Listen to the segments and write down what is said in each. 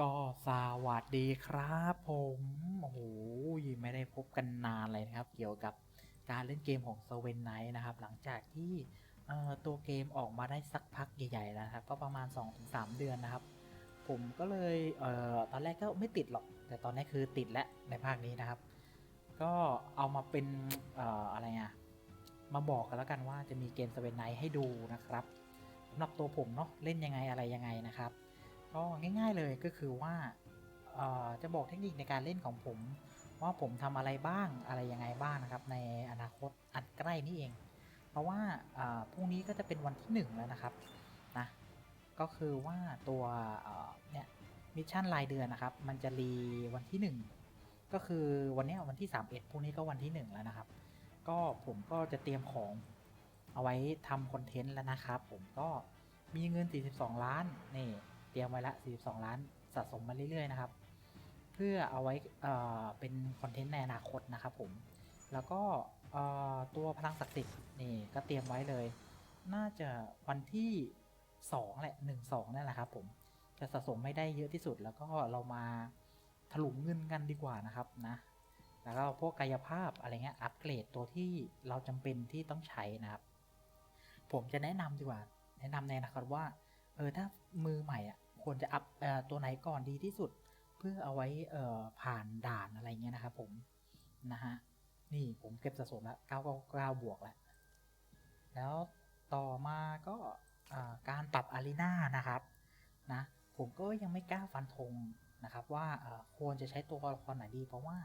ก็สวัสดีครับผมโอ้โหไม่ได้พบกันนานเลยนะครับ เกี่ยวกับการเล่นเกมของ s เวนไนท์นะครับ หลังจากที่ตัวเกมออกมาได้สักพักใหญ่ๆแล้วครับ ก็ประมาณ 2-3 เดือนนะครับ ผมก็เลยเออตอนแรกก็ไม่ติดหรอก แต่ตอนนี้คือติดแล้วในภาคนี้นะครับ ก็เอามาเป็นอออะไรอะมาบอกกันแล้วกันว่าจะมีเกม s เวนไนท์ให้ดูนะครับสำหรับตัวผมเนาะเล่นยังไงอะไรยังไงนะครับ ก็ง่าย ๆเลยก็คือว่าจะบอกเทคนิคในการเล่นของผม ว่าผมทำอะไรบ้างอะไรยังไงบ้างนะครับ ในอนาคตอันใกล้นี้เอง เพราะว่าพรุ่งนี้ก็จะเป็นวันที่ 1 แล้วนะครับนะก็คือว่าตัวเนี่ยมิชชั่นรายเดือนนะครับ มันจะรีวันที่ 1 ก็คือวันนี้วันที่ 31พรุ่งนี้ก็วันที่ 1 แล้วนะครับ ก็ผมก็จะเตรียมของเอาไว้ทำคอนเทนต์แล้วนะครับ ผมก็มีเงิน 42 ล้านนี่ รียมไว้ละ 42 ล้านสะสมมาเรื่อยๆนะครับ เพื่อเอาไว้เเป็นคอนเทนต์ในอนาคตนะครับผม แล้วก็ตัวพลังศักดิ์สิทธิ์นี่ก็เตรียมไว้เลย น่าจะวันที่2แหละ1 2นั่นแหละครับผม จะสะสมไม่ได้เยอะที่สุด แล้วก็เรามาถลุงเงินกันดีกว่านะครับนะ แล้วก็พวกกายภาพอะไรเงี้ยอัปเกรดตัวที่เราจำเป็นที่ต้องใช้นะครับ ผมจะแนะนำดีกว่า แนะนำในนะครับว่า เออถ้ามือใหม่อะ ควรจะอัพตัวไหนก่อนดีที่สุด เพื่อเอาไว้เอผ่านด่านอะไรเงี้ยนะครับผมนะฮะนี่ผมเก็บสะสมแล้ว999บวกแล้ว แล้วต่อมาก็การปรับอารีนานะครับนะผมก็ยังไม่กล้าฟันธงนะครับว่าควรจะใช้ตัวละครไหนดี เพราะว่า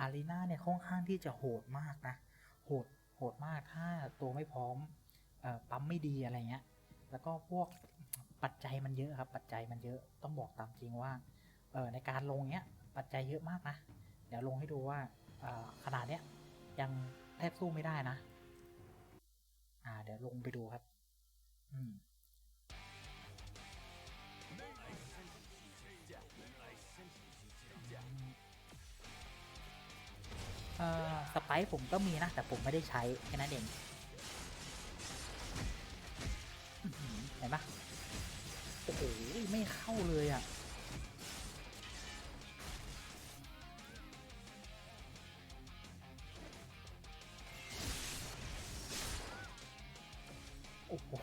อารีนาเนี่ยค่อนข้างที่จะโหดมากนะโหดโหดมากถ้าตัวไม่พร้อมอปั๊มไม่ดีอะไรเงี้ยแล้วก็พวก ปัจจัยมันเยอะครับ ปัจจัยมันเยอะต้องบอกตามจริงว่าเออในการลงเนี้ยปัจจัยเยอะมากนะ เดี๋ยวลงให้ดูว่าขนาดเนี้ยยังแทบสู้ไม่ได้นะ อ่า เดี๋ยวลงไปดูครับ อืมเออสไปผมก็มีนะ แต่ผมไม่ได้ใช้แค่นั้นเอง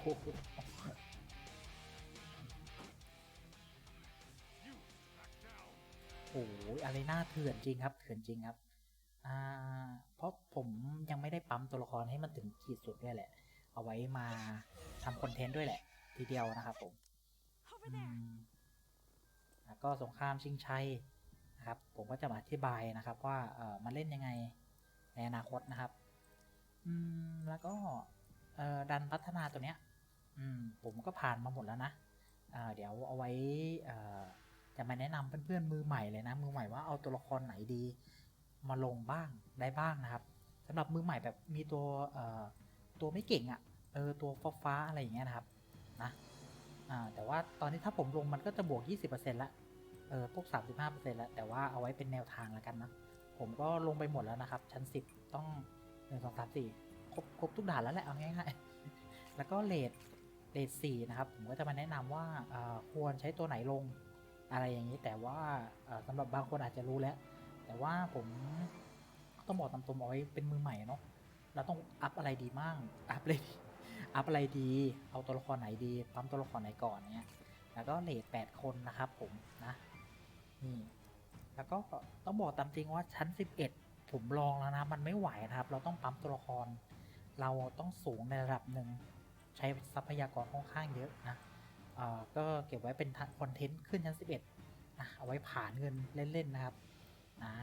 โอ้โหอะไรน่าเถื่อนจริงครับ เถื่อนจริงครับ อ่า เพราะผมยังไม่ได้ปั๊มตัวละครให้มันถึงขีดสุดด้วยแหละ เอาไว้มาทำคอนเทนต์ด้วยแหละ ทีเดียวนะครับผมอืมแล้วก็สงครามชิงชัยนะครับ ผมก็จะมาอธิบายนะครับ ว่าเออมันเล่นยังไงในอนาคตนะครับ อืม แล้วก็เออดันพัฒนาตัวเนี้ย อืมผมก็ผ่านมาหมดแล้วนะเเดี๋ยวเอาไว้จะมาแนะนำเพื่อนๆมือใหม่เลยนะ มือใหม่ว่าเอาตัวละครไหนดี มาลงบ้างได้บ้างนะครับสำหรับมือใหม่แบบมีตัวตัวไม่เก่งอะ่ะเออตัวฟ้าฟ้าๆอะไรอย่างเงี้ยนะครับนะอ่าแต่ว่าตอนนี้ถ้าผมลงมันก็จะบวก 20%ละเออพวก 35%ล้วแต่ว่าเอาไว้เป็นแนวทางแล้วกันนะผมก็ลงไปหมดแล้วนะครับ ชั้น 10 ต้อง 1 2 3 4 ครบครบทุกด่านแล้วแหละเอาง่ายๆแล้วก็เลท เลท4นะครับ ผมก็จะมาแนะนำว่าอ่าควรใช้ตัวไหนลงอะไรอย่างนี้แต่ว่าอ่าสำหรับบางคนอาจจะรู้แล้ว แต่ว่าผมต้องบอกตามตรงเอาไว้เป็นมือใหม่เนาะเราต้องอัพอะไรดีมั่งอัพเลยดีอัพอะไรดี เอาตัวละครไหนดีปั๊มตัวละครไหนก่อนเนี้ยแล้วก็เลทแปดคนนะครับผมนะนี่แล้วก็ต้องบอกตามจริงว่าชั้น 11 ผมลองแล้วนะ มันไม่ไหวนะครับ เราต้องปั๊มตัวละคร เราต้องสูงในระดับหนึ่ง ใช้ทรัพยากรค่อนข้างเยอะนะเอ่อก็เก็บไว้เป็นคอนเทนต์ขึ้นชั้น 11นะเอาไว้ผ่านเงินเล่น ๆ นะครับนะ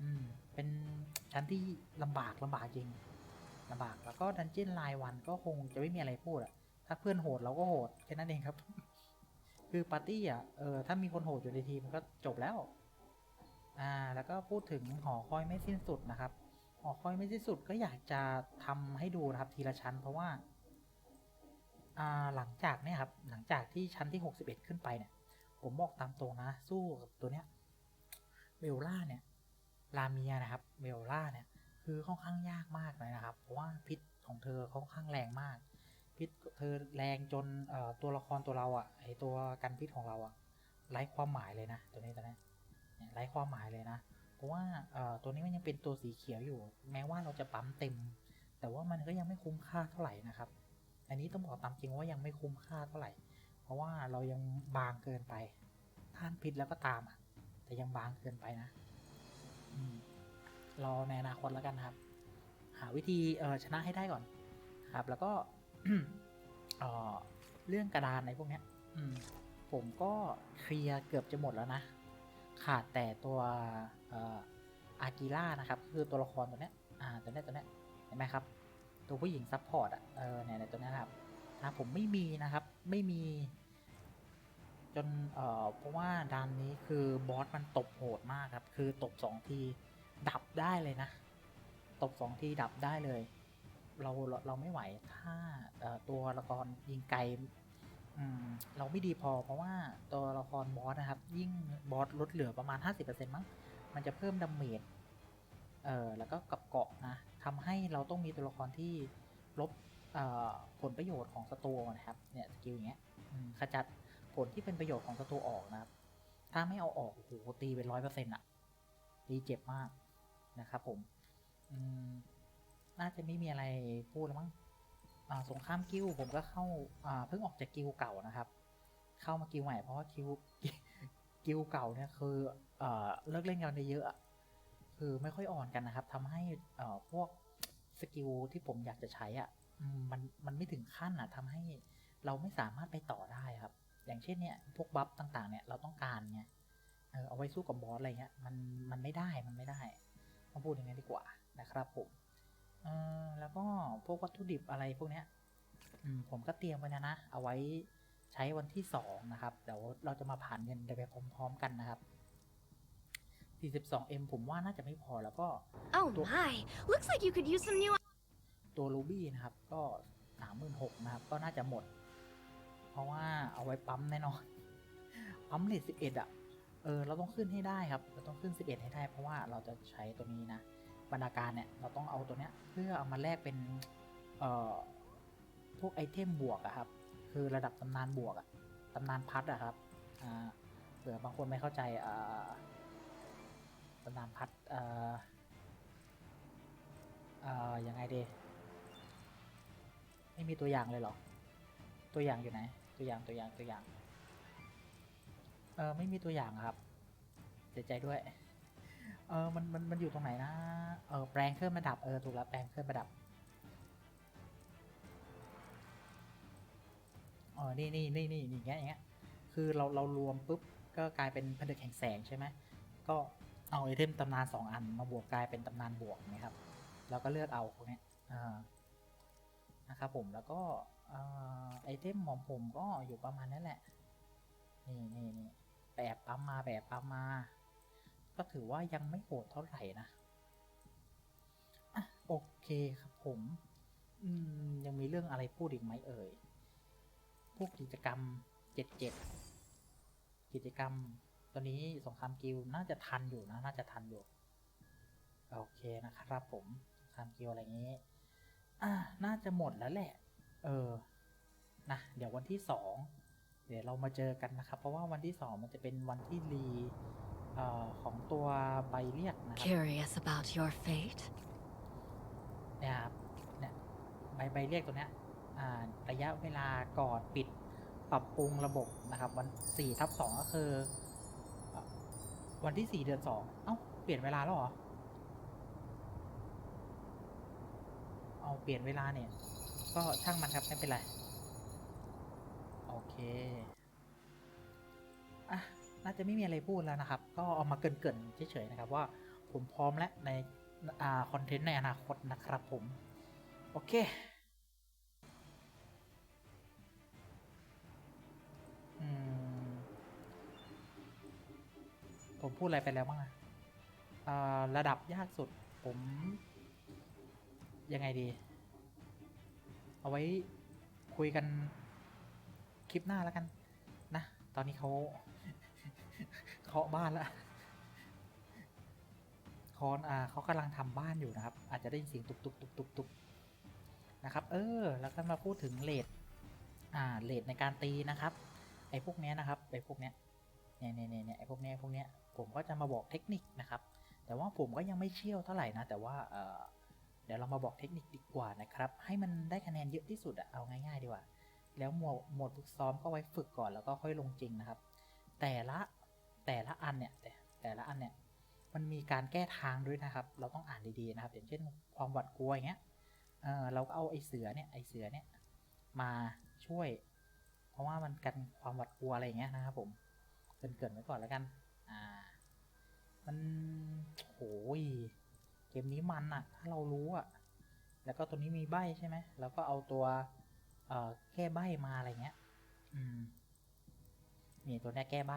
อืมเป็นชั้นที่ลำบากลำบากจริงลำบากแล้วก็ดันเจี้ยนรายวันก็คงจะไม่มีอะไรพูดอะถ้าเพื่อนโหดเราก็โหดแค่นั้นเองครับ คือปาร์ตี้อะเออถ้ามีคนโหดอยู่ในทีมก็จบแล้วอ่าแล้วก็พูดถึงหอคอยไม่สิ้นสุดนะครับ หอคอยไม่สิ้นสุดก็อยากจะทำให้ดูนะครับทีละชั้น เพราะว่า หลังจากเนี่ยครับหลังจากที่ชั้นที่ 61 ขึ้นไปเนี่ย ผมบอกตามตรงนะ สู้กับตัวเนี้ยเบลล่าเนี่ยลาเมียนะครับเบลล่าเนี่ยคือค่อนข้างยากมากเลยนะครับ เพราะว่าพิษของเธอค่อนข้างแรงมาก พิษเธอแรงจนตัวละครตัวเราอะ่ะไอตัวกันพิษของเราอะ่ะไร้ความหมายเลยนะตัวนี้ตัวนี้ไร้ความหมายเลยนะเพราะว่าตัวนี้มันยังเป็นตัวสีเขียวอยู่ แม้ว่าเราจะปั๊มเต็ม แต่ว่ามันก็ยังไม่คุ้มค่าเท่าไหร่นะครับ อันนี้ต้องบอกตามจริงว่ายังไม่คุ้มค่าเท่าไหร่ เพราะว่าเรายังบางเกินไปท่านพิษแล้วก็ตามอะ แต่ยังบางเกินไปนะรอในอนาคตแล้วกันครับ หาวิธีเออชนะให้ได้ก่อน ครับ แล้วก็เออเรื่องกระดานในพวกนี้ผมก็เคลียร์เกือบจะหมดแล้วนะ ขาดแต่ตัวอากิล่านะครับ คือตัวละครตัวนี้อ่าตัวนี้ตัวนี้เห็นไหมครับ ตัวผู้หญิงซัพพอร์ตอะเออเนี่ยตัวนี้ครับนะผมไม่มีนะครับไม่มี จนเอ่อเพราะว่าดานนี้คือบอสมันตบโหดมากครับ คือตบสองทีดับได้เลยนะ ตบสองทีดับได้เลย เราเราเราไม่ไหวถ้าตัวละครยิงไกลเราไม่ดีพอเพราะว่าตัวละครบอสนะครับ ยิ่งบอสลดเหลือประมาณ 50%มั้งมันจะเพิ่มดาเมจเออแล้วก็กับเกาะนะ ทำให้เราต้องมีตัวละครที่ลบผลประโยชน์ของศัตรูนะครับเนี่ยสกิลอย่างเงี้ยขจัดผลที่เป็นประโยชน์ของศัตรูออกนะครับ ถ้าไม่เอาออกโอ้โหตีเป็นร้อยเปอร์เซ็นต์อะตีเจ็บมากนะครับผมอืมน่าจะไม่มีอะไรพูดแล้วมั้งสงครามกิลผมก็เข้าเพิ่งออกจากกิลเก่านะครับ เข้ามากิลใหม่เพราะว่ากิลกิลเก่าเนี่ยคือเอ่อเลิกเล่นกันไปเยอะ คือไม่ค่อยอ่อนกันนะครับทำให้เอ่อพวกสกิลที่ผมอยากจะใช้อะมันมันไม่ถึงขั้นอะทำให้เราไม่สามารถไปต่อได้ครับ อย่างเช่นเนี่ยพวกบัฟต่างๆ เนี่ยเราต้องการไงเออเอาไว้สู้กับบอสอะไรเงี้ยมันมันไม่ได้มันไม่ได้ต้องพูดอย่างนี้ดีกว่านะครับผมเออแล้วก็พวกวัตถุดิบอะไรพวกเนี้ยอืมผมก็เตรียมไว้นะนะ เอาไว้ใช้วันที่สองนะครับ เดี๋ยวเราจะมาผ่านเงินไปพร้อม ๆ กันนะครับ 42M ผมว่าน่าจะไม่พอแล้วก็ Oh Cool. my, looks like you could use some new ตัวรูบี้นะครับ ก็สามหมื่นหกนะครับ ก็น่าจะหมด เพราะว่าเอาไว้ปั๊มแน่นอน ปั๊มเลทสิบเอ็ดอะ เออ เราต้องขึ้นให้ได้ครับ เราต้องขึ้นสิบเอ็ดให้ได้ เพราะว่าเราจะใช้ตัวนี้นะ บรรณาการเนี่ย เราต้องเอาตัวเนี้ย เพื่อเอามาแลกเป็น เอ่อ พวกไอเทมบวกอะครับ คือระดับตำนานบวกอะตำนานพัดอะครับ อ่า เผื่อบางคนไม่เข้าใจ อ่าำนานพัดเอ่าอ่ายังไงดีไม่มีตัวอย่างเลยเหรอ ตัวอย่างอยู่ไหน ตัวอย่างตัวอย่างตัวอย่าง เออไม่มีตัวอย่างครับเสียใจด้วย เออมันมันมันอยู่ตรงไหนนะ เออแปลงเครื่องประดับเออถูกแล้วแปลงเครื่องประดับเออนี่นี่นี่นี่อย่างเงี้ยอย่างเงี้ย คือเราเรารวมปุ๊บก็กลายเป็นผนึกแห่งแสงใช่ไหมก็ เอาไอเทมตำนานสองอันมาบวกกลายเป็นตำนานบวกนะครับ แล้วก็เลือกเอาพวกนี้นะครับผมแล้วก็ไอเทมของผมก็อยู่ประมาณนั้นแหละ นี่นี่นี่แบบปั๊มมาแบบปั๊มมา ก็ถือว่ายังไม่โหดเท่าไหร่นะอะโอเคครับผมอืมยังมีเรื่องอะไรพูดอีกไหมเอ่ย พวกกิจกรรมเจ็ดเจ็ดกิจกรรม ตัวนี้สงครามกิลด์น่าจะทันอยู่นะ น่าจะทันอยู่ โอเคนะครับผมสงครามกิลด์อะไรอย่างนี้ อ่า น่าจะหมดแล้วแหละ เออ นะ เดี๋ยววันที่สอง เดี๋ยวเรามาเจอกันนะครับ เพราะว่าวันที่สองมันจะเป็นวันที่รีเอ่อของตัวใบเรียกนะครับ Curious about your fate? เนี่ยครับเนี่ยใบใบเรียกตัวเนี้ย อ่า ระยะเวลาก่อนปิดปรับปรุงระบบนะครับ วันสี่ทับสองก็คือเอ่อ วันที่สี่เดือนสองเอ้า เปลี่ยนเวลาแล้วเหรอ เอาเปลี่ยนเวลาเนี่ย ก็ช่างมันครับ ไม่เป็นไร โอเค อะ น่าจะไม่มีอะไรพูดแล้วนะครับ ก็เอามาเกินๆเฉยๆนะครับว่าผมพร้อมแล้วในอคอนเทนต์ในอนาคตนะครับผม โอเค ผมพูดอะไรไปแล้วบ้างอะระดับยากสุดผม ยังไงดี เอาไว้คุยกันคลิปหน้าแล้วกัน นะ ตอนนี้เขาเคาะบ้านแล้วคอนอ่าเขากำลังทำบ้านอยู่นะครับ อาจจะได้ยินเสียงตุกตุกตุกตุกตุกนะครับ เออ แล้วก็มาพูดถึงเลทอ่าเลทในการตีนะครับ ไอ้พวกเนี้ยนะครับ ไอ้พวกเนี้ย เนี่ยเนี่ยเนี่ยไอพวกเนี้ยพวกเนี้ยผมก็จะมาบอกเทคนิคนะครับ แต่ว่าผมก็ยังไม่เชี่ยวเท่าไหร่นะ แต่ว่าเเดี๋ยวเรามาบอกเทคนิคดีกว่านะครับ ให้มันได้คะแนนเยอะที่สุดอะเอาง่ายๆดีกว่า แล้วหมวดหมวดฝึกซ้อมก็ไว้ฝึกก่อนแล้วก็ค่อยลงจริงนะครับ แต่ละแต่ละอันเนี่ยแต่แต่ละอันเนี่ยมันมีการแก้ทางด้วยนะครับ เราต้องอ่านดีๆนะครับ อย่างเช่นความหวาดกลัวอย่างเงี้ยเออเราก็เอาไอ้เสือเนี่ยไอ้เสือเนี่ยมาช่วย เพราะว่ามันกันความหวาดกลัวอะไรอย่างเงี้ยนะครับผม เกินเกินๆไว้ก่อนแล้วกัน อ่า มันโหยเกมนี้มันอะถ้าเรารู้อะแล้วก็ตัวนี้มีใบใช่ไหมแล้วก็เอาตัว เอ่อ แก้ใบมาอะไรเงี้ย อืมมีตัวนี้แก้ใบ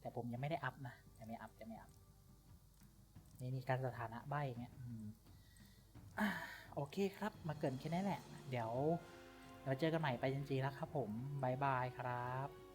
แต่ผมยังไม่ได้อัพนะยังไม่อัพยังไม่อัพนี่มีการสถานะใบเงี้ยอืมโอเคครับ มาเกินแค่นี้แหละ เดี๋ยวเราเจอกันใหม่ไปจริงๆแล้วครับผมบายบายครับ